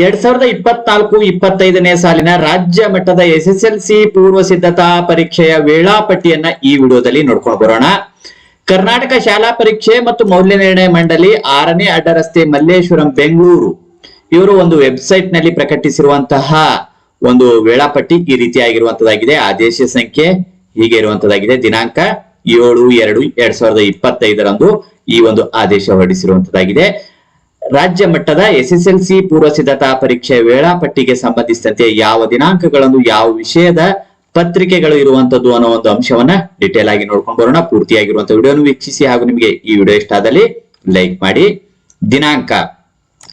ಎರಡ್ ಸಾವಿರದ ಇಪ್ಪತ್ನಾಲ್ಕು ಇಪ್ಪತ್ತೈದನೇ ಸಾಲಿನ ರಾಜ್ಯ ಮಟ್ಟದ ಎಸ್ ಎಸ್ ಎಲ್ ಸಿ ಪೂರ್ವ ಸಿದ್ಧತಾ ಪರೀಕ್ಷೆಯ ವೇಳಾಪಟ್ಟಿಯನ್ನ ಈ ವಿಡಿಯೋದಲ್ಲಿ ನೋಡ್ಕೊಂಡು ಬರೋಣ. ಕರ್ನಾಟಕ ಶಾಲಾ ಪರೀಕ್ಷೆ ಮತ್ತು ಮೌಲ್ಯ ನಿರ್ಣಯ ಮಂಡಳಿ ಆರನೇ ಅಡ್ಡ ರಸ್ತೆ ಮಲ್ಲೇಶ್ವರಂ, ಬೆಂಗಳೂರು. ಇವರು ಒಂದು ವೆಬ್ಸೈಟ್ನಲ್ಲಿ ಪ್ರಕಟಿಸಿರುವಂತಹ ಒಂದು ವೇಳಾಪಟ್ಟಿ ಈ ರೀತಿಯಾಗಿರುವಂತದ್ದಾಗಿದೆ. ಆದೇಶ ಸಂಖ್ಯೆ ಹೀಗೆ ಇರುವಂತದ್ದಾಗಿದೆ. ದಿನಾಂಕ ಏಳು ಎರಡು ಎರಡ್ ಸಾವಿರದ ಇಪ್ಪತ್ತೈದರಂದು ಈ ಒಂದು ಆದೇಶ ಹೊರಡಿಸಿರುವಂತದ್ದಾಗಿದೆ. ರಾಜ್ಯ ಮಟ್ಟದ ಎಸ್ ಎಸ್ ಎಲ್ ಸಿ ಪೂರ್ವ ಸಿದ್ಧತಾ ಪರೀಕ್ಷೆ ವೇಳಾಪಟ್ಟಿಗೆ ಸಂಬಂಧಿಸಿದಂತೆ ಯಾವ ದಿನಾಂಕಗಳನ್ನು, ಯಾವ ವಿಷಯದ ಪತ್ರಿಕೆಗಳು ಇರುವಂತದ್ದು ಅನ್ನೋ ಒಂದು ಅಂಶವನ್ನ ಡಿಟೇಲ್ ಆಗಿ ನೋಡ್ಕೊಂಡು ಬರೋಣ ಪೂರ್ತಿಯಾಗಿರುವಂತ ವಿಡಿಯೋನು ವೀಕ್ಷಿಸಿ ಹಾಗೂ ನಿಮಗೆ ಈ ವಿಡಿಯೋ ಇಷ್ಟ ಆದಲ್ಲಿ ಲೈಕ್ ಮಾಡಿ. ದಿನಾಂಕ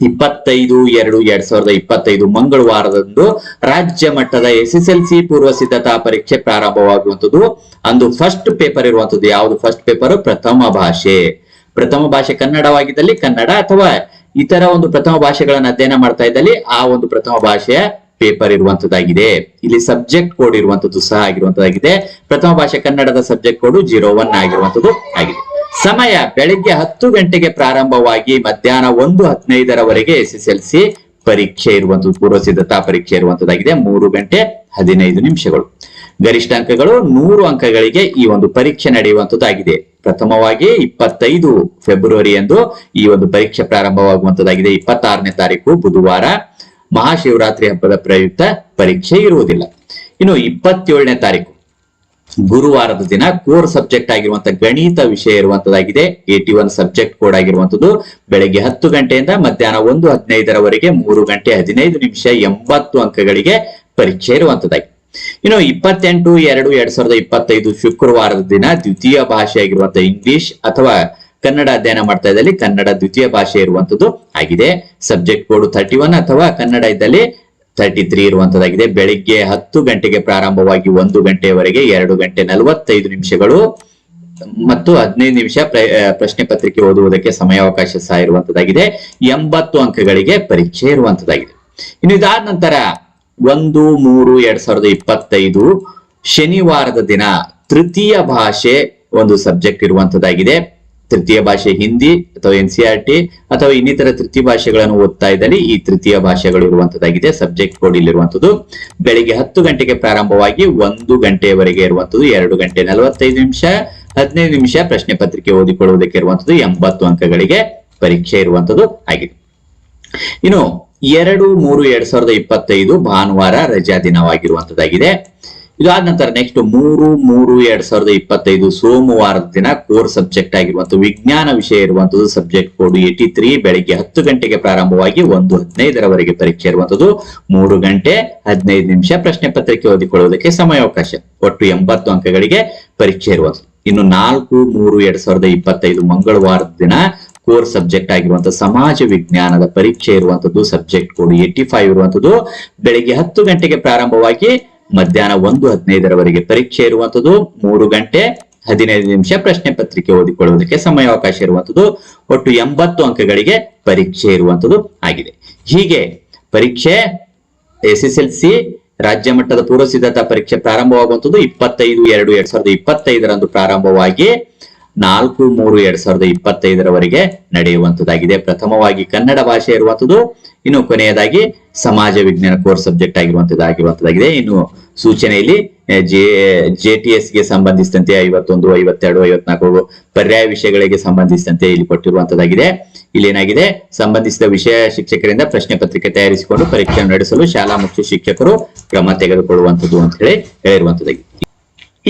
ಇಪ್ಪತ್ತೈದು ಎರಡು ಎರಡ್ ಸಾವಿರದ ಇಪ್ಪತ್ತೈದು ಮಂಗಳವಾರದಂದು ರಾಜ್ಯ ಮಟ್ಟದ ಎಸ್ ಎಸ್ ಎಲ್ ಸಿ ಪೂರ್ವ ಸಿದ್ಧತಾ ಪರೀಕ್ಷೆ ಪ್ರಾರಂಭವಾಗುವಂತದ್ದು. ಅಂದು ಫಸ್ಟ್ ಪೇಪರ್ ಇರುವಂತದ್ದು. ಯಾವುದು ಫಸ್ಟ್ ಪೇಪರ್ ಪ್ರಥಮ ಭಾಷೆ. ಪ್ರಥಮ ಭಾಷೆ ಕನ್ನಡವಾಗಿದ್ದಲ್ಲಿ ಕನ್ನಡ ಅಥವಾ ಇತರ ಒಂದು ಪ್ರಥಮ ಭಾಷೆಗಳನ್ನ ಅಧ್ಯಯನ ಮಾಡ್ತಾ ಇದ್ದಲ್ಲಿ ಆ ಒಂದು ಪ್ರಥಮ ಭಾಷೆಯ ಪೇಪರ್ ಇರುವಂತದ್ದಾಗಿದೆ. ಇಲ್ಲಿ ಸಬ್ಜೆಕ್ಟ್ ಕೋಡ್ ಇರುವಂತದ್ದು ಸಹ ಆಗಿರುವಂತದ್ದಾಗಿದೆ. ಪ್ರಥಮ ಭಾಷೆ ಕನ್ನಡದ ಸಬ್ಜೆಕ್ಟ್ ಕೋಡ್ ಜೀರೋ ಒನ್ ಆಗಿರುವಂತದ್ದು ಆಗಿದೆ. ಸಮಯ ಬೆಳಿಗ್ಗೆ ಹತ್ತು ಗಂಟೆಗೆ ಪ್ರಾರಂಭವಾಗಿ ಮಧ್ಯಾಹ್ನ ಒಂದು ಹದಿನೈದರವರೆಗೆ ಎಸ್ ಎಸ್ ಎಲ್ ಸಿ ಪರೀಕ್ಷೆ ಇರುವಂತದ್ದು ಪೂರ್ವ ಸಿದ್ಧತಾ ಪರೀಕ್ಷೆ ಇರುವಂತದ್ದಾಗಿದೆ. ಮೂರು ಗಂಟೆ ಹದಿನೈದು ನಿಮಿಷಗಳು. ಗರಿಷ್ಠ ಅಂಕಗಳು ನೂರು ಅಂಕಗಳಿಗೆ ಈ ಒಂದು ಪರೀಕ್ಷೆ ನಡೆಯುವಂತದ್ದಾಗಿದೆ. ಪ್ರಥಮವಾಗಿ ಇಪ್ಪತ್ತೈದು ಫೆಬ್ರವರಿ ಎಂದು ಈ ಒಂದು ಪರೀಕ್ಷೆ ಪ್ರಾರಂಭವಾಗುವಂತದ್ದಾಗಿದೆ. ಇಪ್ಪತ್ತಾರನೇ ತಾರೀಕು ಬುಧವಾರ. ಮಹಾಶಿವರಾತ್ರಿ ಹಬ್ಬದ ಪ್ರಯುಕ್ತ ಪರೀಕ್ಷೆ ಇರುವುದಿಲ್ಲ. ಇನ್ನು ಇಪ್ಪತ್ತೇಳನೇ ತಾರೀಕು. ಗುರುವಾರದ ದಿನ ಕೋರ್ ಸಬ್ಜೆಕ್ಟ್ ಆಗಿರುವಂತಹ ಗಣಿತ ವಿಷಯ ಇರುವಂತದ್ದಾಗಿದೆ. ಏಟಿ ಒನ್ ಸಬ್ಜೆಕ್ಟ್ ಕೋಡ್ ಆಗಿರುವಂತದ್ದು ಬೆಳಗ್ಗೆ ಹತ್ತು ಗಂಟೆಯಿಂದ ಮಧ್ಯಾಹ್ನ ಒಂದು ಹದಿನೈದರವರೆಗೆ ಮೂರು ಗಂಟೆ ಹದಿನೈದು ನಿಮಿಷ ಎಂಬತ್ತು ಅಂಕಗಳಿಗೆ ಪರೀಕ್ಷೆ ಇರುವಂತದ್ದಾಗಿದೆ ಇನ್ನು ಇಪ್ಪತ್ತೆಂಟು, ಎರಡು, ಎರಡ್ ಸಾವಿರದ ಇಪ್ಪತ್ತೈದು ಶುಕ್ರವಾರದ ದಿನ ದ್ವಿತೀಯ ಭಾಷೆಯಾಗಿರುವಂತಹ ಇಂಗ್ಲಿಷ್ ಅಥವಾ ಕನ್ನಡ ಅಧ್ಯಯನ ಮಾಡ್ತಾ ಇದ್ದಲ್ಲಿ ಕನ್ನಡ ದ್ವಿತೀಯ ಭಾಷೆ ಇರುವಂತದ್ದು ಆಗಿದೆ. ಸಬ್ಜೆಕ್ಟ್ ಕೋಡ್ ಥರ್ಟಿ ಒನ್ ಅಥವಾ ಕನ್ನಡ ಇದ್ದಲ್ಲಿ ತರ್ಟಿ ತ್ರೀ ಇರುವಂತದ್ದಾಗಿದೆ ಬೆಳಿಗ್ಗೆ ಹತ್ತು ಗಂಟೆಗೆ ಪ್ರಾರಂಭವಾಗಿ ಒಂದು ಗಂಟೆಯವರೆಗೆ ಎರಡು ಗಂಟೆ ನಲವತ್ತೈದು ನಿಮಿಷಗಳು ಮತ್ತು ಹದಿನೈದು ನಿಮಿಷ ಪ್ರಶ್ನೆ ಪತ್ರಿಕೆ ಓದುವುದಕ್ಕೆ ಸಮಯಾವಕಾಶ ಸಹ ಇರುವಂತದ್ದಾಗಿದೆ ಎಂಬತ್ತು ಅಂಕಗಳಿಗೆ ಪರೀಕ್ಷೆ ಇರುವಂತದ್ದಾಗಿದೆ ಇನ್ನು ಇದಾದ ನಂತರ ಒಂದು ಮೂರು ಎರಡ್ ಸಾವಿರದ ಇಪ್ಪತ್ತೈದು ಶನಿವಾರದ ದಿನ ತೃತೀಯ ಭಾಷೆ ಒಂದು ಸಬ್ಜೆಕ್ಟ್ ಇರುವಂತದ್ದಾಗಿದೆ. ತೃತೀಯ ಭಾಷೆ ಹಿಂದಿ ಅಥವಾ ಎನ್ ಟಿ ಅಥವಾ ಇನ್ನಿತರ ತೃತೀಯ ಭಾಷೆಗಳನ್ನು ಓದ್ತಾ ಇದ್ದಲ್ಲಿ ಈ ತೃತೀಯ ಭಾಷೆಗಳು ಇರುವಂತದ್ದಾಗಿದೆ ಸಬ್ಜೆಕ್ಟ್ ಕೋಡ್ ಇಲ್ಲಿರುವಂತದ್ದು ಬೆಳಿಗ್ಗೆ ಹತ್ತು ಗಂಟೆಗೆ ಪ್ರಾರಂಭವಾಗಿ ಒಂದು ಗಂಟೆಯವರೆಗೆ ಇರುವಂತದ್ದು, ಎರಡು ಗಂಟೆ ನಲವತ್ತೈದು ನಿಮಿಷ, ಹದಿನೈದು ನಿಮಿಷ ಪ್ರಶ್ನೆ ಪತ್ರಿಕೆ ಓದಿಕೊಳ್ಳುವುದಕ್ಕೆ ಇರುವಂತದ್ದು, ಎಂಬತ್ತು ಅಂಕಗಳಿಗೆ ಪರೀಕ್ಷೆ ಇರುವಂತದ್ದು ಆಗಿದೆ. ಇನ್ನು ಎರಡು ಮೂರು ಎರಡ್ ಸಾವಿರದ ಇಪ್ಪತ್ತೈದು ಭಾನುವಾರ ರಜಾ ದಿನವಾಗಿರುವಂತದ್ದಾಗಿದೆ. ಇದಾದ ನಂತರ ನೆಕ್ಸ್ಟ್ ಮೂರು ಮೂರು ಎರಡ್ ಸಾವಿರದ ಇಪ್ಪತ್ತೈದು ಸೋಮವಾರದ ದಿನ ಕೋರ್ ಸಬ್ಜೆಕ್ಟ್ ಆಗಿರುವಂತಹ ವಿಜ್ಞಾನ ವಿಷಯ ಇರುವಂತದ್ದು ಸಬ್ಜೆಕ್ಟ್ ಕೋಡ್ ಏಟಿ ತ್ರೀ ಬೆಳಿಗ್ಗೆ ಹತ್ತು ಗಂಟೆಗೆ ಪ್ರಾರಂಭವಾಗಿ ಒಂದು ಹದಿನೈದರವರೆಗೆ ಪರೀಕ್ಷೆ ಇರುವಂತದ್ದು ಮೂರು ಗಂಟೆ ಹದಿನೈದು ನಿಮಿಷ ಪ್ರಶ್ನೆ ಪತ್ರಿಕೆ ಓದಿಕೊಳ್ಳುವುದಕ್ಕೆ ಸಮಯಾವಕಾಶ. ಒಟ್ಟು ಎಂಬತ್ತು ಅಂಕಗಳಿಗೆ ಪರೀಕ್ಷೆ ಇರುವಂತದ್ದು ಇನ್ನು ನಾಲ್ಕು ಮೂರು ಎರಡ್ ಸಾವಿರದ ಇಪ್ಪತ್ತೈದು ಮಂಗಳವಾರದ ದಿನ ಕೋರ್ ಸಬ್ಜೆಕ್ಟ್ ಆಗಿರುವಂತಹ ಸಮಾಜ ವಿಜ್ಞಾನದ ಪರೀಕ್ಷೆ ಇರುವಂತದ್ದು ಸಬ್ಜೆಕ್ಟ್ ಕೋಡ್ ಏಟಿ ಫೈವ್ ಇರುವಂತದ್ದು ಬೆಳಿಗ್ಗೆ ಹತ್ತು ಗಂಟೆಗೆ ಪ್ರಾರಂಭವಾಗಿ ಮಧ್ಯಾಹ್ನ ಒಂದು ಹದಿನೈದರವರೆಗೆ ಪರೀಕ್ಷೆ ಇರುವಂತದ್ದು ಮೂರು ಗಂಟೆ ಹದಿನೈದು ನಿಮಿಷ ಪ್ರಶ್ನೆ ಪತ್ರಿಕೆ ಓದಿಕೊಳ್ಳುವುದಕ್ಕೆ ಸಮಯಾವಕಾಶ ಇರುವಂತದ್ದು ಒಟ್ಟು ಎಂಬತ್ತು ಅಂಕಗಳಿಗೆ ಪರೀಕ್ಷೆ ಇರುವಂತದ್ದು ಆಗಿದೆ. ಹೀಗೆ ಪರೀಕ್ಷೆ ಎಸ್ ಎಸ್ ಎಲ್ ಸಿ ರಾಜ್ಯ ಮಟ್ಟದ ಪೂರ್ವ ಸಿದ್ಧತಾ ಪರೀಕ್ಷೆ ಪ್ರಾರಂಭವಾಗುವಂತದ್ದು ಇಪ್ಪತ್ತೈದು ಎರಡು ಎರಡ್ ಸಾವಿರದ ಇಪ್ಪತ್ತೈದರಂದು ಪ್ರಾರಂಭವಾಗಿ ನಾಲ್ಕು ಮೂರು ಎರಡ್ ಸಾವಿರದ ಇಪ್ಪತ್ತೈದರವರೆಗೆ ನಡೆಯುವಂತದ್ದಾಗಿದೆ ಪ್ರಥಮವಾಗಿ ಕನ್ನಡ ಭಾಷೆ ಇರುವಂತದ್ದು, ಇನ್ನು ಕೊನೆಯದಾಗಿ ಸಮಾಜ ವಿಜ್ಞಾನ ಕೋರ್ಸ್ ಸಬ್ಜೆಕ್ಟ್ ಆಗಿರುವಂತದ್ದಾಗಿರುವಂತದ್ದಾಗಿದೆ ಇನ್ನು ಸೂಚನೆಯಲ್ಲಿ ಜೆ ಜೆ ಟಿ ಎಸ್ಗೆ ಸಂಬಂಧಿಸಿದಂತೆ ಐವತ್ತೊಂದು, ಐವತ್ತೆರಡು, ಐವತ್ನಾಲ್ಕು ಪರ್ಯಾಯ ವಿಷಯಗಳಿಗೆ ಸಂಬಂಧಿಸಿದಂತೆ ಇಲ್ಲಿ ಕೊಟ್ಟಿರುವಂತದ್ದಾಗಿದೆ. ಇಲ್ಲಿ ಏನಾಗಿದೆ ಸಂಬಂಧಿಸಿದ ವಿಷಯ ಶಿಕ್ಷಕರಿಂದ ಪ್ರಶ್ನೆ ಪತ್ರಿಕೆ ತಯಾರಿಸಿಕೊಂಡು ಪರೀಕ್ಷೆಯನ್ನು ನಡೆಸಲು ಶಾಲಾ ಮುಖ್ಯ ಶಿಕ್ಷಕರು ಕ್ರಮ ತೆಗೆದುಕೊಳ್ಳುವಂತದ್ದು ಅಂತ ಹೇಳಿ ಹೇಳಿರುವಂತದ್ದಾಗಿದೆ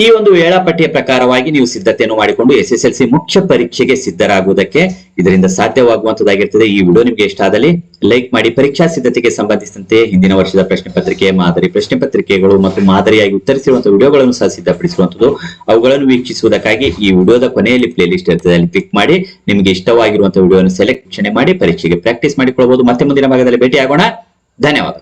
ಈ ಒಂದು ವೇಳಾಪಟ್ಟಿಯ ಪ್ರಕಾರವಾಗಿ ನೀವು ಸಿದ್ಧತೆಯನ್ನು ಮಾಡಿಕೊಂಡು ಎಸ್ ಎಸ್ ಎಲ್ ಸಿ ಮುಖ್ಯ ಪರೀಕ್ಷೆಗೆ ಸಿದ್ಧರಾಗುವುದಕ್ಕೆ ಇದರಿಂದ ಸಾಧ್ಯವಾಗುವಂತದ್ದಾಗಿರ್ತದೆ. ಈ ವಿಡಿಯೋ ನಿಮಗೆ ಇಷ್ಟ ಆದಲ್ಲಿ ಲೈಕ್ ಮಾಡಿ. ಪರೀಕ್ಷಾ ಸಿದ್ಧತೆಗೆ ಸಂಬಂಧಿಸಿದಂತೆ ಹಿಂದಿನ ವರ್ಷದ ಪ್ರಶ್ನೆ ಪತ್ರಿಕೆ, ಮಾದರಿ ಪ್ರಶ್ನೆ ಪತ್ರಿಕೆಗಳು ಮತ್ತು ಮಾದರಿಯಾಗಿ ಉತ್ತರಿಸಿರುವಂತಹ ವಿಡಿಯೋಗಳನ್ನು ಸಹ ಸಿದ್ಧಪಡಿಸುವಂಥದ್ದು ಅವುಗಳನ್ನು ವೀಕ್ಷಿಸುವುದಕ್ಕಾಗಿ ಈ ವಿಡಿಯೋದ ಕೊನೆಯಲ್ಲಿ ಪ್ಲೇಲಿಸ್ಟ್ ಇರ್ತದೆ ಅಲ್ಲಿ ಕ್ಲಿಕ್ ಮಾಡಿ. ನಿಮಗೆ ಇಷ್ಟವಾಗಿರುವಂತಹ ವಿಡಿಯೋವನ್ನು ಸೆಲೆಕ್ಷಣೆ ಮಾಡಿ. ಪರೀಕ್ಷೆಗೆ ಪ್ರಾಕ್ಟೀಸ್ ಮಾಡಿಕೊಳ್ಳಬಹುದು. ಮತ್ತೆ ಮುಂದಿನ ಭಾಗದಲ್ಲಿ ಭೇಟಿ ಆಗೋಣ ಧನ್ಯವಾದ